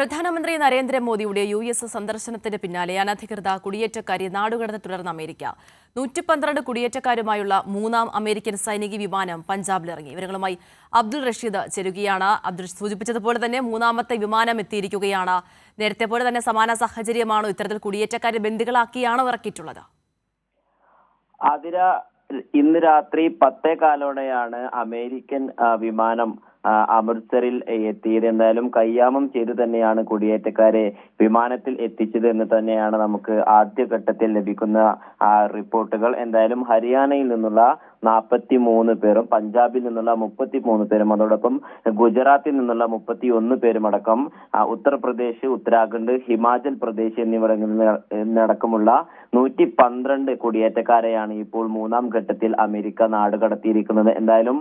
പ്രധാനമന്ത്രി നരേന്ദ്രമോദിയുടെ U S സന്ദർശനത്തിന് പിന്നാലെ അനധികൃത കുടിയേറ്റക്കാരെ നാടുകടന്ന് തുടർന്ന് അമേരിക്ക. നൂറ്റി പന്ത്രണ്ട് കുടിയേറ്റക്കാരുമായുള്ള മൂന്നാം അമേരിക്കൻ സൈനിക വിമാനം പഞ്ചാബിലിറങ്ങി ഇവരുമായി അബ്ദുൾ റഷീദ് ചേരുകയാണ്. അബ്ദുൾ സൂചിപ്പിച്ചതുപോലെ തന്നെ മൂന്നാമത്തെ വിമാനം എത്തിയിരിക്കുകയാണ്. നേരത്തെ പോലെ തന്നെ സമാന സാഹചര്യമാണോ ഇത്തരത്തിൽ കുടിയേറ്റക്കാരെ ബന്ദികളാക്കിയാണോ ഇറക്കിയിട്ടുള്ളത്. അതിര ഇന്ന് രാത്രി പത്തേ കാലോടെയാണ് അമേരിക്കൻ വിമാനം അമൃത്സറിൽ എത്തിയത്. എന്തായാലും കയ്യാമം ചെയ്തു തന്നെയാണ് കുടിയേറ്റക്കാരെ വിമാനത്തിൽ എത്തിച്ചത് എന്ന് തന്നെയാണ് നമുക്ക് ആദ്യഘട്ടത്തിൽ ലഭിക്കുന്ന റിപ്പോർട്ടുകൾ. എന്തായാലും ഹരിയാനയിൽ നിന്നുള്ള നാൽപ്പത്തി മൂന്ന് പേരും പഞ്ചാബിൽ നിന്നുള്ള മുപ്പത്തി മൂന്ന് പേരും അതോടൊപ്പം ഗുജറാത്തിൽ നിന്നുള്ള മുപ്പത്തി ഒന്ന് പേരും അടക്കം ആ, ഉത്തർപ്രദേശ് ഉത്തരാഖണ്ഡ് ഹിമാചൽ പ്രദേശ് നിന്നടക്കമുള്ള നൂറ്റി പന്ത്രണ്ട് കുടിയേറ്റക്കാരെയാണ് ഇപ്പോൾ മൂന്നാം ഘട്ടത്തിൽ അമേരിക്ക നാട് കടത്തിയിരിക്കുന്നത്. എന്തായാലും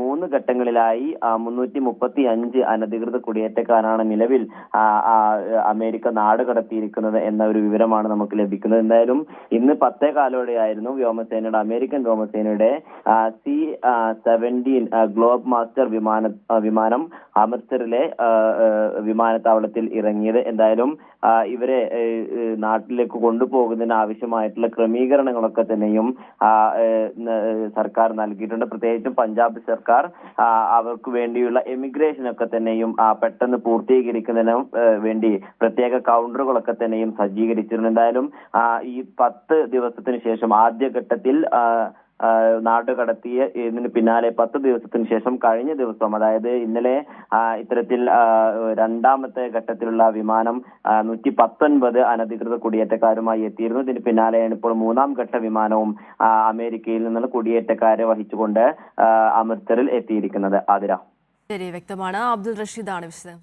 മൂന്ന് ഘട്ടങ്ങളിലായി മുന്നൂറ്റി മുപ്പത്തി അഞ്ച് അനധികൃത കുടിയേറ്റക്കാരാണ് നിലവിൽ അമേരിക്ക നാട് കടത്തിയിരിക്കുന്നത് എന്ന ഒരു വിവരമാണ് നമുക്ക് ലഭിക്കുന്നത്. എന്തായാലും ഇന്ന് പത്തേ കാലോടെയായിരുന്നു വ്യോമസേനയുടെ അമേരിക്കൻ വ്യോമസേനയുടെ സി സെവന്റീൻ ഗ്ലോബ് മാസ്റ്റർ വിമാന വിമാനം അമൃത്സറിലെ വിമാനത്താവളത്തിൽ ഇറങ്ങിയത്. എന്തായാലും ഇവരെ നാട്ടിലേക്ക് കൊണ്ടുപോകുന്നതിന് ആവശ്യമായിട്ടുള്ള ക്രമീകരണങ്ങളൊക്കെ തന്നെയും സർക്കാർ നൽകിയിട്ടുണ്ട്. പ്രത്യേകിച്ചും പഞ്ചാബ് സർക്കാർ അവർക്ക് വേണ്ടിയുള്ള എമിഗ്രേഷൻ ഒക്കെ തന്നെയും പെട്ടെന്ന് പൂർത്തീകരിക്കുന്നതിനും വേണ്ടി പ്രത്യേക കൗണ്ടറുകളൊക്കെ തന്നെയും സജ്ജീകരിച്ചിട്ടുണ്ട്. എന്തായാലും ഈ പത്ത് ദിവസത്തിന് ശേഷം ആദ്യഘട്ടത്തിൽ ആ, ഇതിന് പിന്നാലെ പത്ത് ദിവസത്തിന് ശേഷം കഴിഞ്ഞ ദിവസം അതായത് ഇന്നലെ ഇത്തരത്തിൽ രണ്ടാമത്തെ ഘട്ടത്തിലുള്ള വിമാനം നൂറ്റി പത്തൊൻപത് അനധികൃത കുടിയേറ്റക്കാരുമായി എത്തിയിരുന്നു. ഇതിന് പിന്നാലെയാണ് ഇപ്പോൾ മൂന്നാം ഘട്ട വിമാനവും അമേരിക്കയിൽ നിന്നുള്ള കുടിയേറ്റക്കാരെ വഹിച്ചുകൊണ്ട് അമൃത്സറിൽ എത്തിയിരിക്കുന്നത്. ആതിര. ശരി വ്യക്തമാണ്. അബ്ദുൾ റഷീദാണ് വിശദം